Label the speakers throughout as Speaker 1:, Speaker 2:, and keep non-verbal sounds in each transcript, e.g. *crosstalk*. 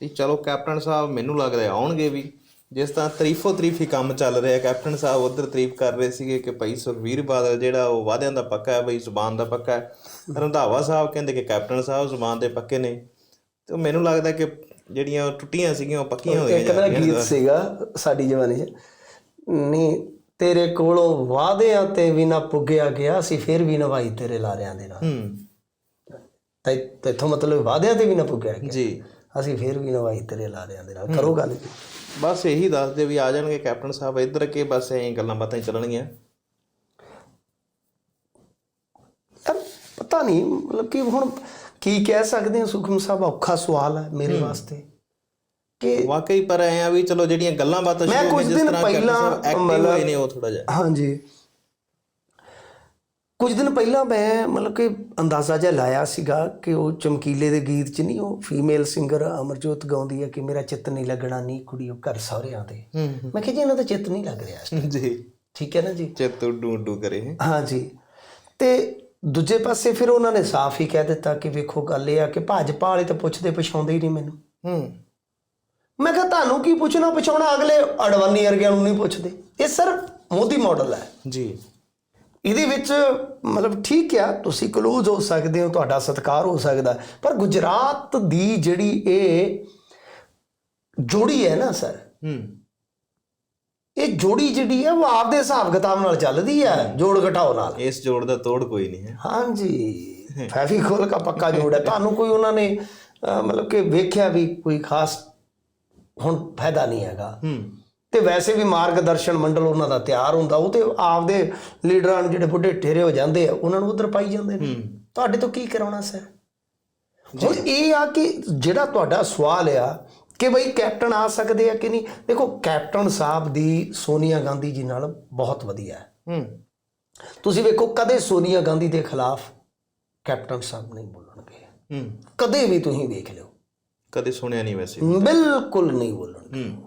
Speaker 1: ਤੇ ਚਲੋ ਕੈਪਟਨ ਸਾਹਿਬ ਮੈਨੂੰ ਲੱਗਦਾ ਆਉਣਗੇ ਵੀ। ਜਿਸ ਤਰ੍ਹਾਂ ਤਾਰੀਫੋ ਤਾਰੀਫੀ ਕੰਮ ਚੱਲ ਰਿਹਾ ਕੈਪਟਨ ਸਾਹਿਬ ਉਧਰ ਤਾਰੀਫ ਕਰ ਰਹੇ ਸੀਗੇ ਕਿ ਭਾਈ ਸੁਖਵੀਰ ਬਾਦਲ ਜਿਹੜਾ ਉਹ ਵਾਅਦਿਆਂ ਦਾ ਪੱਕਾ ਹੈ ਬਈ ਜ਼ੁਬਾਨ ਦਾ ਪੱਕਾ ਹੈ। ਰੰਧਾਵਾ ਸਾਹਿਬ ਕਹਿੰਦੇ ਕਿ ਕੈਪਟਨ ਸਾਹਿਬ ਜ਼ੁਬਾਨ ਦੇ ਪੱਕੇ ਨੇ। ਤੇ ਮੈਨੂੰ ਲੱਗਦਾ ਕਿ ਜਿਹੜੀਆਂ ਟੁੱਟੀਆਂ ਸੀਗੀਆਂ ਉਹ ਪੱਕੀਆਂ ਹੋ
Speaker 2: ਇੱਕ ਨਾ।
Speaker 1: ਗਈਆਂ
Speaker 2: ਗੀਤ ਸੀਗਾ ਸਾਡੀ ਜਵਾਨੀ 'ਚ। ਨੀ ਤੇਰੇ ਕੋਲੋਂ ਵਾਅਦਿਆਂ ਤੇ ਵੀ ਨਾ ਪੁੱਗਿਆ ਗਿਆ ਸੀ ਫਿਰ ਵੀ ਨਵਾਈ ਤੇਰੇ ਲਾਰਿਆਂ ਦੇ ਨਾਲ।
Speaker 1: ਹੂੰ।
Speaker 2: ਤੇ ਤੇਥੋਂ ਮਤਲਬ ਵਾਅਦਿਆਂ ਤੇ ਵੀ ਨਾ ਪੁੱਗਿਆ ਗਿਆ।
Speaker 1: ਜੀ।
Speaker 2: ਅਸੀਂ ਫਿਰ ਵੀ ਨਵਾਈ ਤੇਰੇ ਲਾਰਿਆਂ ਦੇ ਨਾਲ। ਕਰੋ ਗੱਲ ਜੀ।
Speaker 1: ਬਸ ਇਹੀ ਦੱਸਦੇ ਵੀ ਆ ਜਾਣਗੇ ਕੈਪਟਨ ਸਾਹਿਬ ਇੱਧਰ ਕੇ ਬਸ ਐਂ ਗੱਲਾਂ ਬਾਤਾਂ ਹੀ ਚੱਲਣਗੀਆਂ।
Speaker 2: ਪਤਾ ਨਹੀਂ ਮਤਲਬ ਕਿ ਹੁਣ ਕੀ ਕਹਿ ਸਕਦੇ ਹਾਂ ਸੁਖਮ ਸਾਹਿਬ ਔਖਾ ਸਵਾਲ ਹੈ ਮੇਰੇ ਵਾਸਤੇ। ਕਿ
Speaker 1: ਵਾਕਈ ਪਰ ਐ ਆ ਵੀ ਚਲੋ ਜਿਹੜੀਆਂ ਗੱਲਾਂ ਬਾਤਾਂ
Speaker 2: ਮੈਂ
Speaker 1: ਸ਼ੁਰੂ ਹੋ
Speaker 2: ਕੁਝ
Speaker 1: ਗਈਆਂ, ਜਿਸ ਤਰ੍ਹਾਂ
Speaker 2: ਪਹਿਲਾਂ
Speaker 1: ਐਕਟਿਵ ਹੋਏ ਨੇ ਉਹ ਥੋੜਾ ਜਿਹਾ।
Speaker 2: ਹਾਂਜੀ। ਕੁਝ ਦਿਨ ਪਹਿਲਾਂ ਮੈਂ ਮਤਲਬ ਕਿ ਅੰਦਾਜ਼ਾ ਜਿਹਾ ਲਾਇਆ ਸੀਗਾ ਕਿ ਉਹ ਚਮਕੀਲੇ ਦੇ ਗੀਤ 'ਚ ਨਹੀਂ ਉਹ ਫੀਮੇਲ ਸਿੰਗਰ ਅਮਰਜੋਤ ਗਾਉਂਦੀ ਹੈ ਕਿ ਮੇਰਾ ਚਿੱਤ ਨਹੀਂ ਲੱਗਣਾ ਨਹੀਂ ਕੁੜੀ ਉਹ ਘਰ ਸਹੁਰਿਆਂ ਦੇ।
Speaker 1: ਹੂੰ
Speaker 2: ਮੈਂ ਕਿਹਾ ਜੀ ਇਹਨਾਂ ਦਾ ਚਿੱਤ ਨਹੀਂ ਲੱਗ ਰਿਹਾ।
Speaker 1: ਜੀ।
Speaker 2: ਠੀਕ ਹੈ ਨਾ ਜੀ?
Speaker 1: ਚਿੱਤ ਡੂ ਡੂ ਕਰੇ। ਹੈਂ।
Speaker 2: ਹਾਂਜੀ ਤੇ ਦੂਜੇ ਪਾਸੇ ਫਿਰ ਉਹਨਾਂ ਨੇ ਸਾਫ਼ ਹੀ ਕਹਿ ਦਿੱਤਾ ਕਿ ਵੇਖੋ ਗੱਲ ਇਹ ਆ ਕਿ ਭਾਜਪਾ ਵਾਲੇ ਤਾਂ ਪੁੱਛਦੇ ਪਛਾਉਂਦੇ ਹੀ ਨਹੀਂ ਮੈਨੂੰ।
Speaker 1: ਹੂੰ।
Speaker 2: ਮੈਂ ਕਿਹਾ ਤੁਹਾਨੂੰ ਕੀ ਪੁੱਛਣਾ ਪਛਾਉਣਾ? ਅਗਲੇ ਅਡਵਾਨੀ ਵਰਗਿਆਂ ਨੂੰ ਨਹੀਂ ਪੁੱਛਦੇ। ਇਹ ਸਿਰਫ ਮੋਦੀ ਮਾਡਲ ਹੈ।
Speaker 1: ਜੀ।
Speaker 2: ਇਹਦੇ ਵਿੱਚ ਮਤਲਬ ਠੀਕ ਆ ਤੁਸੀਂ ਕਲੂਜ਼ ਹੋ ਸਕਦੇ ਹੋ ਤੁਹਾਡਾ ਸਤਿਕਾਰ ਹੋ ਸਕਦਾ। ਪਰ ਗੁਜਰਾਤ ਦੀ ਜਿਹੜੀ ਇਹ ਜੋੜੀ ਹੈ ਨਾ ਸਰ
Speaker 1: ਹੂੰ।
Speaker 2: ਇਹ ਜੋੜੀ ਜਿਹੜੀ ਹੈ ਉਹ ਆਪਦੇ ਹਿਸਾਬ ਕਿਤਾਬ ਨਾਲ ਚੱਲਦੀ ਹੈ। ਜੋੜ ਘਟਾਓ ਨਾਲ।
Speaker 1: ਇਸ ਜੋੜ ਦਾ ਤੋੜ ਕੋਈ ਨਹੀਂ ਹੈ।
Speaker 2: ਹਾਂਜੀ। ਫੈਵੀਕੋਲ ਦਾ ਪੱਕਾ ਜੋੜ ਹੈ। *laughs* ਤੁਹਾਨੂੰ ਕੋਈ ਉਹਨਾਂ ਨੇ ਮਤਲਬ ਕਿ ਵੇਖਿਆ ਵੀ ਕੋਈ ਖਾਸ ਹੁਣ ਫਾਇਦਾ ਨਹੀਂ ਹੈਗਾ।
Speaker 1: ਹੂੰ।
Speaker 2: ਤੇ ਵੈਸੇ ਵੀ ਮਾਰਗਦਰਸ਼ਨ ਮੰਡਲ ਉਹਨਾਂ ਦਾ ਤਿਆਰ ਹੁੰਦਾ ਉਹ ਤੇ ਆਪਦੇ ਲੀਡਰਾਂ ਨੂੰ ਜਿਹੜੇ ਬੁੱਢੇ ਠੇਰੇ ਹੋ ਜਾਂਦੇ ਆ ਉਹਨਾਂ ਨੂੰ ਉਧਰ ਪਾਈ ਜਾਂਦੇ ਨੇ। ਤੁਹਾਡੇ ਤੋਂ ਕੀ ਕਰਾਉਣਾ ਸਰ? ਹੁਣ ਇਹ ਆ ਕਿ ਜਿਹੜਾ ਤੁਹਾਡਾ ਸਵਾਲ ਆ ਕਿ ਬਈ ਕੈਪਟਨ ਆ ਸਕਦੇ ਆ ਕਿ ਨਹੀਂ? ਦੇਖੋ ਕੈਪਟਨ ਸਾਹਿਬ ਦੀ ਸੋਨੀਆ ਗਾਂਧੀ ਜੀ ਨਾਲ ਬਹੁਤ ਵਧੀਆ ਹੈ।
Speaker 1: ਹੂੰ।
Speaker 2: ਤੁਸੀਂ ਵੇਖੋ ਕਦੇ ਸੋਨੀਆ ਗਾਂਧੀ ਦੇ ਖਿਲਾਫ ਕੈਪਟਨ ਸਾਹਿਬ ਨਹੀਂ ਬੋਲਣਗੇ।
Speaker 1: ਹੂੰ।
Speaker 2: ਕਦੇ ਵੀ ਤੁਸੀਂ ਵੇਖ ਲਿਓ।
Speaker 1: ਕਦੇ ਸੁਣਿਆ ਨਹੀਂ ਵੈਸੇ।
Speaker 2: ਬਿਲਕੁਲ ਨਹੀਂ ਬੋਲਣਗੇ।
Speaker 1: ਹੂੰ।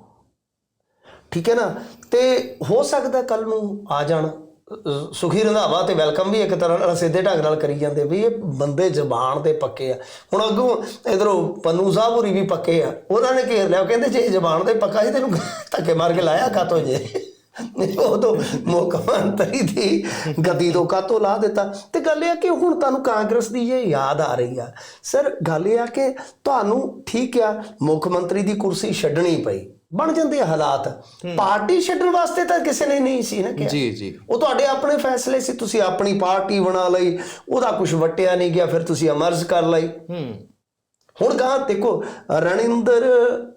Speaker 2: ਠੀਕ ਹੈ ਨਾ? ਤੇ ਹੋ ਸਕਦਾ ਕੱਲ ਨੂੰ ਆ ਜਾਣ। ਸੁਖੀ ਰੰਧਾਵਾ ਤੇ ਵੈਲਕਮ ਵੀ ਇੱਕ ਤਰ੍ਹਾਂ ਨਾਲ ਸਿੱਧੇ ਢੰਗ ਨਾਲ ਕਰੀ ਜਾਂਦੇ ਵੀ ਇਹ ਬੰਦੇ ਜ਼ਬਾਨ ਤੇ ਪੱਕੇ ਆ। ਹੁਣ ਅੱਗੋਂ ਇਧਰੋਂ ਪੰਨੂ ਸਾਹਿਬ ਹੋਰੀ ਵੀ ਪੱਕੇ ਆ। ਉਹਨਾਂ ਨੇ ਘੇਰ ਲਿਆ ਕਹਿੰਦੇ ਜੇ ਜ਼ਬਾਨ ਤੇ ਪੱਕਾ ਸੀ, ਤੈਨੂੰ ਧੱਕੇ ਮਾਰ ਕੇ ਲਾਇਆ ਕਾਤੋਂ ਜੇ? ਉਹ ਤੋਂ ਮੁੱਖ ਮੰਤਰੀ ਦੀ ਗੱਦੀ ਤੋਂ ਕਾਤੋਂ ਲਾ ਦਿੱਤਾ। ਤੇ ਗੱਲ ਇਹ ਆ ਕਿ ਹੁਣ ਤੁਹਾਨੂੰ ਕਾਂਗਰਸ ਦੀ ਇਹ ਯਾਦ ਆ ਰਹੀ ਆ। ਸਰ, ਗੱਲ ਇਹ ਆ ਕਿ ਤੁਹਾਨੂੰ ਠੀਕ ਆ, ਮੁੱਖ ਮੰਤਰੀ ਦੀ ਕੁਰਸੀ ਛੱਡਣੀ ਪਈ। ਬਣ ਜਾਂਦੇ ਆ ਹਾਲਾਤ। ਪਾਰਟੀ ਛੱਡਣ ਵਾਸਤੇ ਤਾਂ ਕਿਸੇ ਨੇ ਨਹੀਂ ਸੀ ਨਾ ਕਿਹਾ।
Speaker 1: ਜੀ ਜੀ।
Speaker 2: ਉਹ ਤੁਹਾਡੇ ਆਪਣੇ ਫੈਸਲੇ ਸੀ ਤੁਸੀਂ ਆਪਣੀ ਪਾਰਟੀ ਬਣਾ ਲਈ ਉਹਦਾ ਕੁਝ ਵਟਿਆ ਨਹੀਂ ਗਿਆ ਫਿਰ ਤੁਸੀਂ ਅਮਰਜ ਕਰ ਲਈ। ਹੁਣ ਕਹਾਂ ਦੇਖੋ ਰਣਿੰਦਰ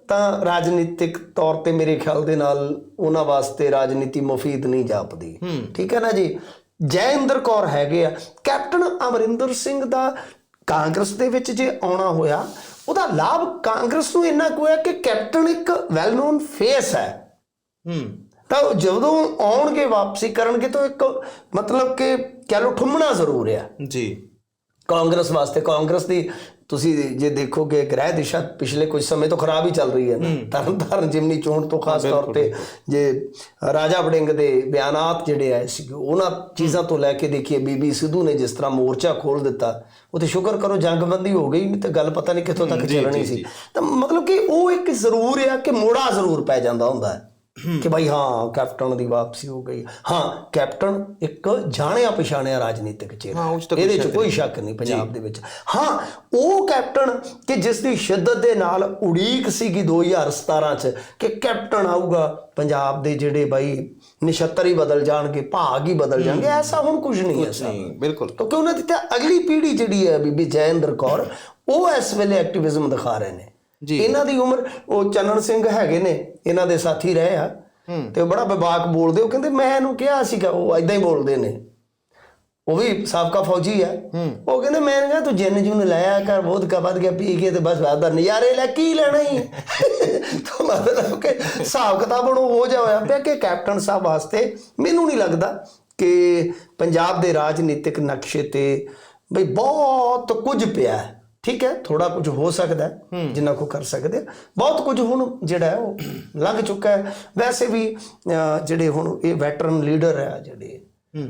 Speaker 2: ਤਾਂ ਰਾਜਨੀਤਿਕ ਤੌਰ ਤੇ ਮੇਰੇ ਖਿਆਲ ਦੇ ਨਾਲ ਉਹਨਾਂ ਵਾਸਤੇ ਰਾਜਨੀਤੀ ਮੁਫੀਦ ਨਹੀਂ ਜਾਪਦੀ। ਠੀਕ ਹੈ ਨਾ ਜੀ? ਜੈਇੰਦਰ ਕੌਰ ਹੈਗੇ ਆ। ਕੈਪਟਨ ਅਮਰਿੰਦਰ ਸਿੰਘ ਦਾ ਕਾਂਗਰਸ ਦੇ ਵਿੱਚ ਜੇ ਆਉਣਾ ਹੋਇਆ ਉਹਦਾ ਲਾਭ ਕਾਂਗਰਸ ਨੂੰ ਇੰਨਾ ਕੁ ਹੈ ਕਿ ਕੈਪਟਨ ਇੱਕ ਵੈਲ ਨੋਨ ਫੇਸ ਹੈ।
Speaker 1: ਹੂੰ।
Speaker 2: ਤਾਂ ਜਦੋਂ ਆਉਣਗੇ ਵਾਪਸੀ ਕਰਨਗੇ ਤਾਂ ਇੱਕ ਮਤਲਬ ਕਿ ਕਹਿ ਲਓ ਠੁੰਮਣਾ ਜ਼ਰੂਰ ਆ।
Speaker 1: ਜੀ।
Speaker 2: ਕਾਂਗਰਸ ਵਾਸਤੇ ਕਾਂਗਰਸ ਦੀ ਤੁਸੀਂ ਜੇ ਦੇਖੋਗੇ ਗ੍ਰਹਿ ਦਿਸ਼ਾ ਪਿਛਲੇ ਕੁਝ ਸਮੇਂ ਤੋਂ ਖਰਾਬ ਹੀ ਚੱਲ ਰਹੀ ਹੈ ਨਾ। ਤਰਨ ਤਾਰਨ ਜਿਮਨੀ ਚੋਣ ਤੋਂ ਖਾਸ ਤੌਰ ਤੇ ਜੇ ਰਾਜਾ ਵੜਿੰਗ ਦੇ ਬਿਆਨਾਤ ਜਿਹੜੇ ਆਏ ਸੀ ਉਹਨਾਂ ਚੀਜ਼ਾਂ ਤੋਂ ਲੈ ਕੇ ਦੇਖੀਏ ਬੀਬੀ ਸਿੱਧੂ ਨੇ ਜਿਸ ਤਰ੍ਹਾਂ ਮੋਰਚਾ ਖੋਲ ਦਿੱਤਾ ਉਹ ਤੇ ਸ਼ੁਕਰ ਕਰੋ ਜੰਗਬੰਦੀ ਹੋ ਗਈ ਨਹੀਂ ਤੇ ਗੱਲ ਪਤਾ ਨਹੀਂ ਕਿੱਥੋਂ ਤੱਕ ਚੱਲਣੀ ਸੀ। ਤਾਂ ਮਤਲਬ ਕਿ ਉਹ ਇੱਕ ਜ਼ਰੂਰ ਆ ਕਿ ਮੋੜਾ ਜ਼ਰੂਰ ਪੈ ਜਾਂਦਾ ਹੁੰਦਾ ਹੈ। ਕਿ ਭਾਈ ਹਾਂ ਕੈਪਟਨ ਦੀ ਵਾਪਸੀ ਹੋ ਗਈ। ਹਾਂ ਕੈਪਟਨ ਇੱਕ ਜਾਣਿਆ ਪਛਾਣਿਆ ਰਾਜਨੀਤਿਕ ਚਿਹਰਾ ਇਹਦੇ 'ਚ ਕੋਈ ਸ਼ੱਕ ਨਹੀਂ ਪੰਜਾਬ ਦੇ ਵਿੱਚ। ਹਾਂ ਉਹ ਕੈਪਟਨ ਕਿ ਜਿਸ ਦੀ ਸ਼ਿੱਦਤ ਦੇ ਨਾਲ ਉਡੀਕ ਸੀਗੀ 2017 ਚ ਕਿ ਕੈਪਟਨ ਆਊਗਾ ਪੰਜਾਬ ਦੇ ਜਿਹੜੇ ਬਾਈ ਨਿਸ਼ਤਰ ਹੀ ਬਦਲ ਜਾਣਗੇ ਭਾਗ ਹੀ ਬਦਲ ਜਾਣਗੇ ਐਸਾ ਹੁਣ ਕੁਝ ਨਹੀਂ ਹੈ
Speaker 1: ਨਹੀਂ ਬਿਲਕੁਲ।
Speaker 2: ਕਿਉਂਕਿ ਉਹਨਾਂ ਦੀ ਤਾਂ ਅਗਲੀ ਪੀੜ੍ਹੀ ਜਿਹੜੀ ਹੈ ਬੀਬੀ ਜੈਇੰਦਰ ਕੌਰ ਉਹ ਇਸ ਵੇਲੇ ਐਕਟਿਵਿਜ਼ਮ ਦਿਖਾ ਰਹੇ ਨੇ। ਇਹਨਾਂ ਦੀ ਉਮਰ ਉਹ ਚੰਨਣ ਸਿੰਘ ਹੈਗੇ ਨੇ ਇਹਨਾਂ ਦੇ ਸਾਥੀ ਰਹੇ ਆ। ਤੇ ਉਹ ਬੜਾ ਵਿਵਾਕ ਬੋਲਦੇ ਉਹ ਕਹਿੰਦੇ ਮੈਂ ਇਹਨੂੰ ਕਿਹਾ ਸੀਗਾ ਉਹ ਐਦਾਂ ਹੀ ਬੋਲਦੇ ਨੇ। ਉਹ ਵੀ ਸਾਬਕਾ ਫੌਜੀ ਆ। ਉਹ ਕਹਿੰਦੇ ਮੈਂ ਕਿਹਾ ਤੂੰ ਜਿੰਨ ਜੂਨ ਲਾਇਆ ਕਰ ਬਹੁਤ ਕਾ ਵੱਧ ਗਿਆ ਪੀ ਕੇ ਤੇ ਬਸ ਵਾਦਾ ਨਜ਼ਾਰੇ ਲੈ ਕੀ ਲੈਣਾ ਹੀ *laughs* ਤਾਂ ਮਤਲਬ ਕਿ ਹਿਸਾਬ ਕਿਤਾਬ ਹੁਣ ਹੋ ਜਾ ਹੋਇਆ ਪਿਆ ਕਿ ਕੈਪਟਨ ਸਾਹਿਬ ਵਾਸਤੇ ਮੈਨੂੰ ਨਹੀਂ ਲੱਗਦਾ ਕਿ ਪੰਜਾਬ ਦੇ ਰਾਜਨੀਤਿਕ ਨਕਸ਼ੇ ਤੇ ਬਈ ਬਹੁਤ ਕੁਝ ਪਿਆ। ਹੈ ਠੀਕ ਹੈ ਥੋੜਾ ਕੁਝ ਹੋ ਸਕਦਾ ਹੈ ਜਿੰਨਾ ਕੋ ਕਰ ਸਕਦੇ। ਬਹੁਤ ਕੁਝ ਹੁਣ ਜਿਹੜਾ ਉਹ ਲੰਘ ਚੁੱਕਾ ਹੈ। ਵੈਸੇ ਵੀ ਜਿਹੜੇ ਹੁਣ ਇਹ ਵੈਟਰਨ ਲੀਡਰ ਹੈ ਜਿਹੜੇ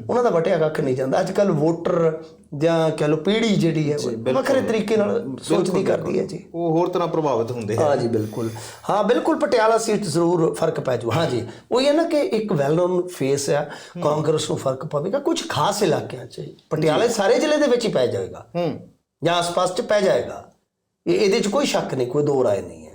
Speaker 2: ਉਹਨਾਂ ਦਾ ਵਟਿਆ ਕੱਖ ਨਹੀਂ ਜਾਂਦਾ। ਅੱਜ ਕੱਲ ਵੋਟਰ ਜਾਂ ਕਹ ਲੋ ਪੀੜ੍ਹੀ ਜਿਹੜੀ ਹੈ ਉਹ ਵੱਖਰੇ ਤਰੀਕੇ ਨਾਲ ਸੋਚਦੀ ਕਰਦੀ ਹੈ ਜੀ।
Speaker 1: ਉਹ ਹੋਰ ਤਰ੍ਹਾਂ ਪ੍ਰਭਾਵਿਤ ਹੁੰਦੇ ਹੈ।
Speaker 2: ਹਾਂ ਜੀ ਬਿਲਕੁਲ। ਹਾਂ ਬਿਲਕੁਲ ਪਟਿਆਲਾ ਸੀਟ ਜ਼ਰੂਰ ਫ਼ਰਕ ਪੈ ਜੂ। ਹਾਂ ਜੀ ਉਹ ਇਹ ਨਾ ਕਿ ਇੱਕ ਵੈਲ ਨੋਨ ਫੇਸ ਆ ਕਾਂਗਰਸ ਨੂੰ ਫ਼ਰਕ ਪਵੇਗਾ। ਕੁਝ ਖਾਸ ਇਲਾਕਿਆਂ 'ਚ ਪਟਿਆਲੇ ਸਾਰੇ ਜ਼ਿਲ੍ਹੇ ਦੇ ਵਿੱਚ ਹੀ ਪੈ ਜਾਏਗਾ
Speaker 1: ਹੂੰ।
Speaker 2: ਜਾਂ ਆਸ-ਪਾਸ 'ਚ ਪੈ ਜਾਏਗਾ। ਇਹ ਇਹਦੇ 'ਚ ਕੋਈ ਸ਼ੱਕ ਨਹੀਂ ਕੋਈ ਦੋ ਰਾਏ ਨਹੀਂ ਹੈ।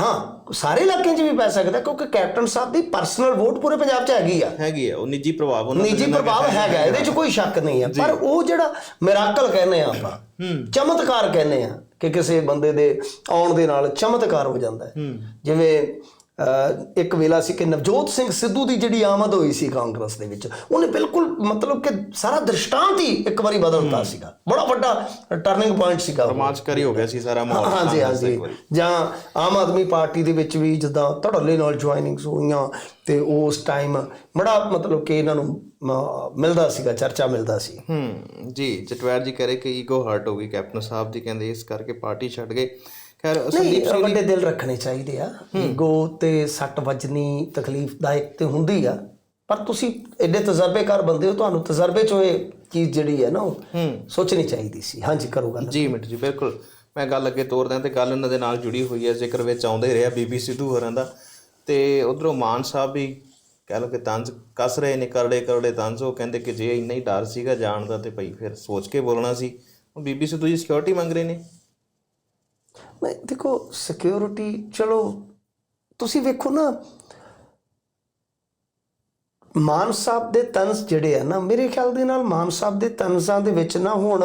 Speaker 2: ਹਾਂ। ਸਾਰੇ ਇਲਾਕਿਆਂ 'ਚ ਵੀ ਪੈ ਸਕਦਾ ਕਿਉਂਕਿ ਕੈਪਟਨ ਸਾਹਿਬ ਦੀ ਪਰਸਨਲ ਵੋਟ ਪੂਰੇ ਪੰਜਾਬ 'ਚ ਹੈਗੀ ਆ।
Speaker 1: ਹੈਗੀ ਆ ਉਹ ਨਿੱਜੀ ਪ੍ਰਭਾਵ ਉਹਨਾਂ ਤੇ
Speaker 2: ਨਿੱਜੀ ਪ੍ਰਭਾਵ ਹੈਗਾ ਇਹਦੇ 'ਚ ਕੋਈ ਸ਼ੱਕ ਨਹੀਂ ਹੈ। ਪਰ ਉਹ ਜਿਹੜਾ ਮਿਰਾਕਲ ਕਹਿੰਦੇ ਆ ਆਪਾਂ ਚਮਤਕਾਰ ਕਹਿੰਦੇ ਆ ਕਿ ਕਿਸੇ ਬੰਦੇ ਦੇ ਆਉਣ ਦੇ ਨਾਲ ਚਮਤਕਾਰ ਹੋ ਜਾਂਦਾ ਹੈ। ਜਿਵੇਂ ਇੱਕ ਵੇਲਾ ਸੀ ਕਿ ਨਵਜੋਤ ਸਿੰਘ ਸਿੱਧੂ ਦੀ ਜਿਹੜੀ ਆਮਦ ਹੋਈ ਸੀ ਕਾਂਗਰਸ ਦੇ ਵਿੱਚ ਉਹਨੇ ਬਿਲਕੁਲ ਮਤਲਬ ਕਿ ਸਾਰਾ ਦ੍ਰਿਸ਼ਟਾਂਤ ਹੀ ਇੱਕ ਵਾਰੀ ਬਦਲਤਾ ਸੀਗਾ। ਬੜਾ ਵੱਡਾ ਟਰਨਿੰਗ ਪੁਆਇੰਟ ਸੀਗਾ।
Speaker 1: ਰੋਮਾਂਚਕਾਰੀ ਹੋ ਗਿਆ ਸੀ ਸਾਰਾ ਮਾਹੌਲ।
Speaker 2: ਹਾਂਜੀ ਹਾਂਜੀ। ਜਾਂ ਆਮ ਆਦਮੀ ਪਾਰਟੀ ਦੇ ਵਿੱਚ ਵੀ ਜਿੱਦਾਂ ਧੜੱਲੇ ਨਾਲ ਜੁਆਇਨਿੰਗਸ ਹੋਈਆਂ ਤੇ ਉਸ ਟਾਈਮ ਬੜਾ ਮਤਲਬ ਕਿ ਇਹਨਾਂ ਨੂੰ ਮਿਲਦਾ ਸੀਗਾ ਚਰਚਾ ਮਿਲਦਾ ਸੀ।
Speaker 1: ਹੂੰ ਜੀ ਜਟਵੈਰ ਜੀ ਕਹ ਰਹੇ ਕਿ ਈਗੋ ਹਰਟ ਹੋ ਗਈ ਕੈਪਟਨ ਸਾਹਿਬ ਦੀ ਕਹਿੰਦੇ ਇਸ ਕਰਕੇ ਪਾਰਟੀ ਛੱਡ ਗਏ। ਖੈਰ ਸੰਦੀਪ
Speaker 2: ਨਹੀਂ ਵੱਡੇ ਦਿਲ ਰੱਖਣੇ ਚਾਹੀਦੇ ਆ। ਈਗੋ ਤੇ ਸੱਟ ਵੱਜਣੀ ਤਕਲੀਫਦਾਇਕ ਤੇ ਹੁੰਦੀ ਆ। ਪਰ ਤੁਸੀਂ ਐਡੇ ਤਜਰਬੇਕਾਰ ਬੰਦੇ ਹੋ ਤੁਹਾਨੂੰ ਤਜਰਬੇ ਚੋਂ ਇਹ ਚੀਜ਼ ਜਿਹੜੀ ਹੈ ਨਾ ਉਹ ਸੋਚਣੀ ਚਾਹੀਦੀ ਸੀ। ਹਾਂਜੀ ਕਰੋ ਗੱਲ।
Speaker 1: ਜੀ ਮਿੰਟ ਜੀ ਬਿਲਕੁਲ। ਮੈਂ ਗੱਲ ਅੱਗੇ ਤੋਰਦਾ ਤੇ ਗੱਲ ਇਹਨਾਂ ਦੇ ਨਾਲ ਜੁੜੀ ਹੋਈ ਹੈ ਜ਼ਿਕਰ ਵਿੱਚ ਆਉਂਦਾ ਰਿਹਾ ਬੀਬੀ ਸਿੱਧੂ ਹੋਰਾਂ ਦਾ। ਤੇ ਉਧਰੋਂ ਮਾਨ ਸਾਹਿਬ ਵੀ ਕਹਿ ਲਓ ਕਿ ਤੰਜ ਕੱਸ ਰਹੇ ਨੇ ਕਰੜੇ ਕਰੜੇ ਤੰਜ। ਉਹ ਕਹਿੰਦੇ ਕਿ ਜੇ ਇੰਨਾ ਹੀ ਡਰ ਸੀਗਾ ਜਾਣ ਦਾ ਤੇ ਭਾਈ ਫਿਰ ਸੋਚ ਕੇ ਬੋਲਣਾ ਸੀ। ਉਹ ਬੀਬੀ ਸਿੱਧੂ ਜੀ ਸਿਕਿਉਰਿਟੀ ਮੰਗ ਰਹੇ ਨੇ।
Speaker 2: ਨਹੀਂ ਦੇਖੋ ਸਿਕਿਉਰਿਟੀ ਚਲੋ ਤੁਸੀਂ ਵੇਖੋ ਨਾ ਮਾਨ ਸਾਹਿਬ ਦੇ ਤਨਸ ਜਿਹੜੇ ਆ ਨਾ ਮੇਰੇ ਖਿਆਲ ਦੇ ਨਾਲ ਮਾਨ ਸਾਹਿਬ ਦੇ ਤਨਸਾਂ ਦੇ ਵਿੱਚ ਨਾ ਹੁਣ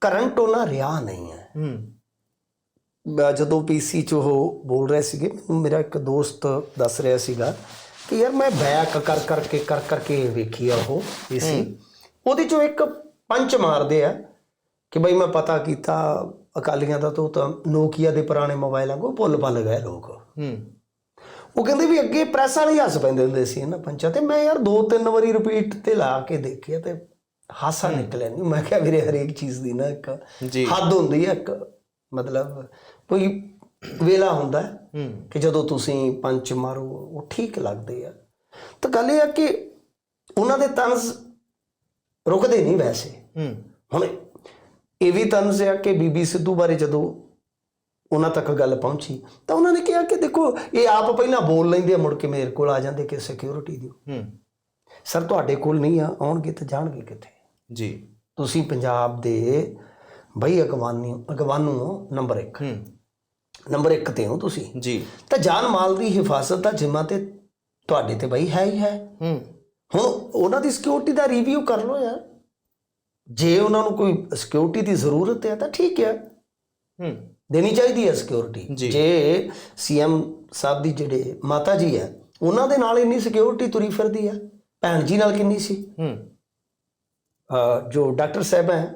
Speaker 2: ਕਰੰਟ ਉਹਨਾਂ ਰਿਹਾ ਨਹੀਂ ਹੈ।
Speaker 1: ਹੂੰ।
Speaker 2: ਜਦੋਂ ਪੀਸੀ ਚ ਉਹ ਬੋਲ ਰਹੇ ਸੀਗੇ ਮੇਰਾ ਇੱਕ ਦੋਸਤ ਦੱਸ ਰਿਹਾ ਸੀਗਾ ਕਿ ਯਾਰ ਮੈਂ ਬੈਕ ਕਰ ਕਰਕੇ ਕਰ ਕਰਕੇ ਵੇਖੀ ਆ ਉਹ ਪੀਸੀ ਉਹਦੇ ਚੋਂ ਇੱਕ ਪੰਚ ਮਾਰਦੇ ਆ ਕਿ ਬਈ ਮੈਂ ਪਤਾ ਕੀਤਾ ਅਕਾਲੀਆਂ ਦਾ ਤੋਂ ਤਾਂ ਨੋਕੀਆ ਦੇ ਪੁਰਾਣੇ ਮੋਬਾਈਲਾਂ ਕੋ ਭੁੱਲ ਭੱਲ ਗਏ ਲੋਕ।
Speaker 1: ਹੂੰ।
Speaker 2: ਉਹ ਕਹਿੰਦੇ ਵੀ ਅੱਗੇ ਪ੍ਰੈਸ ਵਾਲੇ ਹੱਸ ਪੈਂਦੇ ਹੁੰਦੇ ਸੀ ਇਹਨਾਂ ਪੰਚਾਂ ਤੇ। ਮੈਂ ਯਾਰ ਦੋ ਤਿੰਨ ਵਾਰੀ ਰਿਪੀਟ ਤੇ ਲਾ ਕੇ ਦੇਖਿਆ ਤੇ ਹਾਸਾ ਨਿਕਲਿਆ ਨਹੀਂ ਮੈਂ ਕਿਹਾ ਵੀਰੇ ਹਰੇਕ ਚੀਜ਼ ਦੀ ਨਾ ਇੱਕ ਹੱਦ ਹੁੰਦੀ ਹੈ ਇੱਕ ਮਤਲਬ ਕੋਈ ਵੇਲਾ ਹੁੰਦਾ ਕਿ ਜਦੋਂ ਤੁਸੀਂ ਪੰਚ ਮਾਰੋ ਉਹ ਠੀਕ ਲੱਗਦੇ ਆ। ਤਾਂ ਗੱਲ ਇਹ ਆ ਕਿ ਉਹਨਾਂ ਦੇ ਤਨਜ਼ ਰੁਕਦੇ ਨਹੀਂ ਵੈਸੇ।
Speaker 1: ਹੂੰ।
Speaker 2: ਹੁਣ ਇਹ ਵੀ ਤਨਜ਼ ਆ ਕਿ ਬੀਬੀ ਸਿੱਧੂ ਬਾਰੇ ਜਦੋਂ ਉਹਨਾਂ ਤੱਕ ਗੱਲ ਪਹੁੰਚੀ ਤਾਂ ਉਹਨਾਂ ਨੇ ਕਿਹਾ ਕਿ ਦੇਖੋ ਇਹ ਆਪ ਪਹਿਲਾਂ ਬੋਲ ਲੈਂਦੇ ਆ ਮੁੜ ਕੇ ਮੇਰੇ ਕੋਲ ਆ ਜਾਂਦੇ ਕਿ ਸਿਕਿਉਰਿਟੀ ਦਿਓ।
Speaker 1: ਹੂੰ।
Speaker 2: ਸਰ ਤੁਹਾਡੇ ਕੋਲ ਨਹੀਂ ਆ ਆਉਣਗੇ ਤਾਂ ਜਾਣਗੇ ਕਿੱਥੇ?
Speaker 1: ਜੀ।
Speaker 2: ਤੁਸੀਂ ਪੰਜਾਬ ਦੇ ਬਈ ਅਗਵਾਨੀ ਅਗਵਾਨੂ ਹੋ ਨੰਬਰ 1
Speaker 1: ਹੂੰ।
Speaker 2: ਨੰਬਰ 1 ਤੇ ਹੋ ਤੁਸੀਂ।
Speaker 1: ਜੀ।
Speaker 2: ਤਾਂ ਜਾਨ ਮਾਲ ਦੀ ਹਿਫਾਜ਼ਤ ਦਾ ਜ਼ਿੰਮਾ ਤੇ ਤੁਹਾਡੇ ਤੇ ਬਈ ਹੈ ਹੀ ਹੈ।
Speaker 1: ਹੂੰ।
Speaker 2: ਹੁਣ ਉਹਨਾਂ ਦੀ ਸਿਕਿਉਰਿਟੀ ਦਾ ਰਿਵਿਊ ਕਰ ਲਓ ਯਾਰ। ਜੇ ਉਹਨਾਂ ਨੂੰ ਕੋਈ ਸਿਕਿਉਰਿਟੀ ਦੀ ਜ਼ਰੂਰਤ ਹੈ ਤਾਂ ਠੀਕ ਹੈ।
Speaker 1: ਹੂੰ।
Speaker 2: ਦੇਣੀ ਚਾਹੀਦੀ ਹੈ ਸਿਕਿਉਰਿਟੀ
Speaker 1: ਜੀ।
Speaker 2: ਸੀਐਮ ਸਾਹਿਬ ਦੀ ਜਿਹੜੇ ਮਾਤਾ ਜੀ ਹੈ ਉਹਨਾਂ ਦੇ ਨਾਲ ਇੰਨੀ ਸਿਕਿਉਰਿਟੀ ਤੁਰੀ ਫਿਰਦੀ ਹੈ। ਭੈਣ ਜੀ ਨਾਲ ਕਿੰਨੀ ਸੀ?
Speaker 1: ਹੂੰ।
Speaker 2: ਜੋ ਡਾਕਟਰ ਸਾਹਿਬ ਹੈ।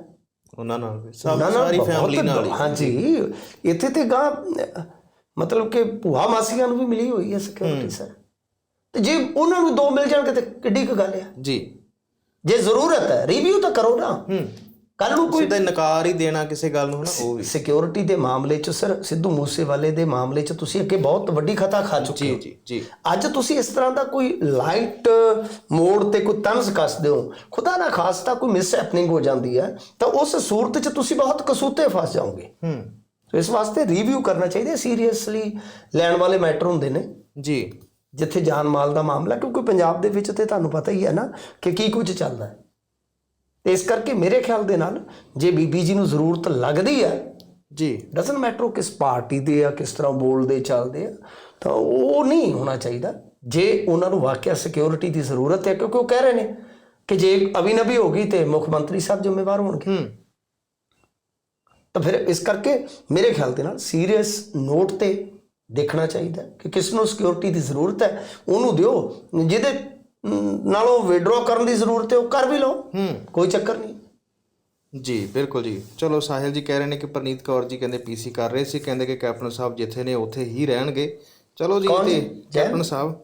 Speaker 1: ਉਹਨਾਂ ਨਾਲ ਵੀ। ਸਾਰੀ ਫੈਮਿਲੀ ਨਾਲ
Speaker 2: ਹਾਂਜੀ। ਇੱਥੇ ਤੇ ਗਾਂ ਮਤਲਬ ਕਿ ਭੂਆ ਮਾਸੀਆਂ ਨੂੰ ਵੀ ਮਿਲੀ ਹੋਈ ਹੈ ਸਿਕਿਉਰਿਟੀ ਸਰ ਤੇ ਜੇ ਉਹਨਾਂ ਨੂੰ ਦੋ ਮਿਲ ਜਾਣਗੇ ਤੇ ਕਿੱਡੀ ਕੁ ਗੱਲ ਹੈ।
Speaker 1: ਜੀ।
Speaker 2: ਜੇ ਜ਼ਰੂਰਤ ਹੈ ਰਿਵਿਊ ਤਾਂ ਕਰੋ ਨਾ। ਕੱਲ ਨੂੰ ਕੋਈ
Speaker 1: ਸਿੱਧਾ ਨਕਾਰ ਹੀ ਦੇਣਾ ਕਿਸੇ ਗੱਲ ਨੂੰ ਹਨਾ ਉਹ ਵੀ।
Speaker 2: ਸਿਕਿਉਰਿਟੀ ਦੇ ਮਾਮਲੇ 'ਚ ਸਰ ਸਿੱਧੂ ਮੂਸੇਵਾਲੇ ਦੇ ਮਾਮਲੇ 'ਚ ਤੁਸੀਂ ਅੱਗੇ ਬਹੁਤ ਵੱਡੀ ਖਤਾ ਖਾ ਚੁੱਕੇ ਹੋ।
Speaker 1: ਜੀ ਜੀ।
Speaker 2: ਅੱਜ ਤੁਸੀਂ ਇਸ ਤਰ੍ਹਾਂ ਦਾ ਕੋਈ ਲਾਈਟ ਮੋੜ ਤੇ ਕੋਈ ਤੰਜ਼ ਕੱਸਦੇ ਹੋ। ਖੁਦਾ ਨਾ ਖਾਸਤਾ ਕੋਈ ਮਿਸ ਹੈਪਨਿੰਗ ਹੋ ਜਾਂਦੀ ਹੈ ਤਾਂ ਉਸ ਸੂਰਤ 'ਚ ਤੁਸੀਂ ਬਹੁਤ ਕਸੂਤੇ ਫਸ ਜਾਓਗੇ।
Speaker 1: ਹੂੰ।
Speaker 2: ਸੋ ਇਸ ਵਾਸਤੇ ਰਿਵਿਊ ਕਰਨਾ ਚਾਹੀਦਾ ਸੀਰੀਅਸਲੀ ਲੈਣ ਵਾਲੇ ਮੈਟਰ ਹੁੰਦੇ ਨੇ।
Speaker 1: ਜੀ।
Speaker 2: ਜਿੱਥੇ ਜਾਨ ਮਾਲ ਦਾ ਮਾਮਲਾ ਕਿਉਂਕਿ ਪੰਜਾਬ ਦੇ ਵਿੱਚ ਤੇ ਤੁਹਾਨੂੰ ਪਤਾ ਹੀ ਹੈ ਨਾ ਕਿ ਕੀ ਕੁਝ ਚੱਲਦਾ ਹੈ। ਤੇ ਇਸ ਕਰਕੇ ਮੇਰੇ ਖਿਆਲ ਦੇ ਨਾਲ ਜੇ ਬੀਬੀ ਜੀ ਨੂੰ ਜ਼ਰੂਰਤ ਲੱਗਦੀ ਹੈ
Speaker 1: ਜੀ।
Speaker 2: ਡਸਨਟ ਮੈਟਰ ਕਿਸ ਪਾਰਟੀ ਦੇ ਆ ਕਿਸ ਤਰ੍ਹਾਂ ਬੋਲਦੇ ਚੱਲਦੇ ਆ ਤਾਂ ਉਹ ਨਹੀਂ ਹੋਣਾ ਚਾਹੀਦਾ। ਜੇ ਉਹਨਾਂ ਨੂੰ ਵਾਕਿਆ ਸਿਕਿਉਰਿਟੀ ਦੀ ਜ਼ਰੂਰਤ ਹੈ ਕਿਉਂਕਿ ਉਹ ਕਹਿ ਰਹੇ ਨੇ ਕਿ ਜੇ ਅਭਿਨਵੀ ਹੋ ਗਈ ਤੇ ਮੁੱਖ ਮੰਤਰੀ ਸਾਹਿਬ ਜ਼ਿੰਮੇਵਾਰ ਹੋਣਗੇ।
Speaker 1: ਹੂੰ।
Speaker 2: ਤਾਂ ਫਿਰ ਇਸ ਕਰਕੇ ਮੇਰੇ ਖਿਆਲ ਦੇ ਨਾਲ ਸੀਰੀਅਸ ਨੋਟ ਤੇ ਦੇਖਣਾ ਚਾਹੀਦਾ ਕਿ ਕਿਸ ਨੂੰ ਸਿਕਿਉਰਿਟੀ ਦੀ ਜ਼ਰੂਰਤ ਹੈ ਉਹਨੂੰ ਦਿਓ। ਜਿਹਦੇ ਨਾਲੋਂ ਵਿਡਰੋ ਕਰਨ ਦੀ ਜ਼ਰੂਰਤ ਹੈ ਉਹ ਕਰ ਵੀ ਲਓ। ਕੋਈ ਚੱਕਰ ਨਹੀਂ।
Speaker 1: ਜੀ ਬਿਲਕੁਲ ਜੀ। ਚਲੋ ਸਾਹਿਲ ਜੀ ਕਹਿ ਰਹੇ ਨੇ ਕਿ ਪ੍ਰਨੀਤ ਕੌਰ ਜੀ ਕਹਿੰਦੇ ਪੀਸੀ ਕਰ ਰਹੇ ਸੀ ਕਹਿੰਦੇ ਕਿ ਕੈਪਟਨ ਸਾਹਿਬ ਜਿੱਥੇ ਨੇ ਉੱਥੇ ਹੀ ਰਹਿਣਗੇ। ਚਲੋ ਜੀ ਤੇ? ਕੈਪਟਨ ਸਾਹਿਬ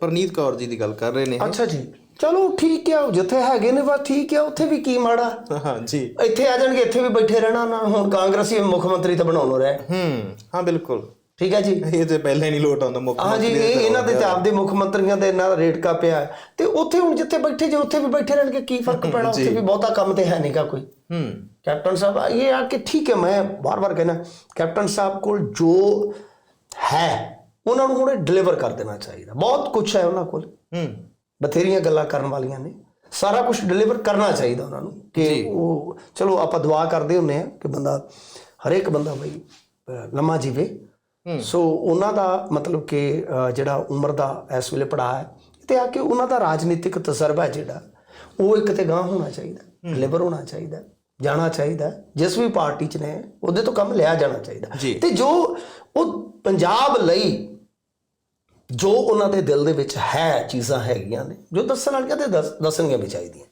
Speaker 1: ਪ੍ਰਨੀਤ ਕੌਰ ਜੀ ਦੀ ਗੱਲ ਕਰ ਰਹੇ ਨੇ
Speaker 2: ਅੱਛਾ ਜੀ। ਚਲੋ ਠੀਕ ਹੈ ਜਿੱਥੇ ਹੈਗੇ ਨੇ ਬਸ ਠੀਕ ਹੈ ਉੱਥੇ ਵੀ ਕੀ ਮਾੜਾ।
Speaker 1: ਹਾਂ ਜੀ।
Speaker 2: ਇੱਥੇ ਆ ਜਾਣਗੇ ਇੱਥੇ ਵੀ ਬੈਠੇ ਰਹਿਣਾ ਨਾ ਹੁਣ ਕਾਂਗਰਸੀ ਮੁੱਖ ਮੰਤਰੀ ਤਾਂ ਬਣਾਉਣੋਂ ਰਹਿ।
Speaker 1: ਹੂੰ ਹਾਂ ਬਿਲਕੁਲ।
Speaker 2: ਠੀਕ ਹੈ ਜੀ?
Speaker 1: ਇਹ ਤੇ ਪਹਿਲਾਂ ਹੀ ਨਹੀਂ ਲੋਟ ਆਉਂਦਾ ਮੁੱਖ
Speaker 2: ਹਾਂ ਜੀ ਇਹ ਇਹਨਾਂ ਦੇ ਤੇ ਆਪਦੇ ਮੁੱਖ ਮੰਤਰੀਆਂ ਦੇ ਨਾਲ ਰੇਟਕਾ ਪਿਆ। ਤੇ ਉੱਥੇ ਹੁਣ ਜਿੱਥੇ ਬੈਠੇ ਜੇ ਉੱਥੇ ਵੀ ਬੈਠੇ ਰਹਿਣਗੇ ਕੀ ਫ਼ਰਕ ਪੈਣਾ? *laughs* ਉੱਥੇ ਵੀ ਬਹੁਤਾ ਕੰਮ ਤੇ ਹੈ ਨਹੀਂਗਾ ਕੋਈ।
Speaker 1: ਹੂੰ।
Speaker 2: ਕੈਪਟਨ ਸਾਹਿਬ ਇਹ ਆ ਕਿ ਠੀਕ ਹੈ ਮੈਂ ਬਾਰ-ਬਾਰ ਕਹਿਣਾ ਕੈਪਟਨ ਸਾਹਿਬ ਕੋਲ ਜੋ ਹੈ ਉਹਨਾਂ ਨੂੰ ਹੁਣ ਡਿਲੀਵਰ ਕਰ ਦੇਣਾ ਚਾਹੀਦਾ। ਬਹੁਤ ਕੁਝ ਹੈ ਉਹਨਾਂ ਕੋਲ।
Speaker 1: ਹੂੰ।
Speaker 2: ਬਥੇਰੀਆਂ ਗੱਲਾਂ ਕਰਨ ਵਾਲੀਆਂ ਨੇ। ਸਾਰਾ ਕੁਝ ਡਿਲੀਵਰ ਕਰਨਾ ਚਾਹੀਦਾ ਉਹਨਾਂ ਨੂੰ ਕਿ ਉਹ ਚਲੋ ਆਪਾਂ ਦੁਆ ਕਰਦੇ ਹੁੰਨੇ ਆ ਕਿ ਬੰਦਾ ਹਰੇਕ ਬੰਦਾ ਬਈ ਲੰਮਾ ਜੀਵੇ। ਸੋ ਉਹਨਾਂ ਦਾ ਮਤਲਬ ਕਿ ਜਿਹੜਾ ਉਮਰ ਦਾ ਇਸ ਵੇਲੇ ਪੜਾ ਹੈ ਤੇ ਆ ਕਿ ਉਹਨਾਂ ਦਾ ਰਾਜਨੀਤਿਕ ਤਜਰਬਾ ਜਿਹੜਾ ਉਹ ਇੱਕ ਤੇ ਗਾਂ ਹੋਣਾ ਚਾਹੀਦਾ ਡਿਲੀਵਰ ਹੋਣਾ ਚਾਹੀਦਾ ਜਾਣਾ ਚਾਹੀਦਾ ਜਿਸ ਵੀ ਪਾਰਟੀ 'ਚ ਨੇ ਉਹਦੇ ਤੋਂ ਕੰਮ ਲਿਆ ਜਾਣਾ ਚਾਹੀਦਾ। ਤੇ ਜੋ ਉਹ ਪੰਜਾਬ ਲਈ ਜੋ ਉਹਨਾਂ ਦੇ ਦਿਲ ਦੇ ਵਿੱਚ ਹੈ ਚੀਜ਼ਾਂ ਹੈਗੀਆਂ ਨੇ ਜੋ ਦੱਸਣ ਵਾਲੀਆਂ ਤੇ ਦੱਸ- ਦੱਸਣੀਆਂ ਵੀ ਚਾਹੀਦੀਆਂ।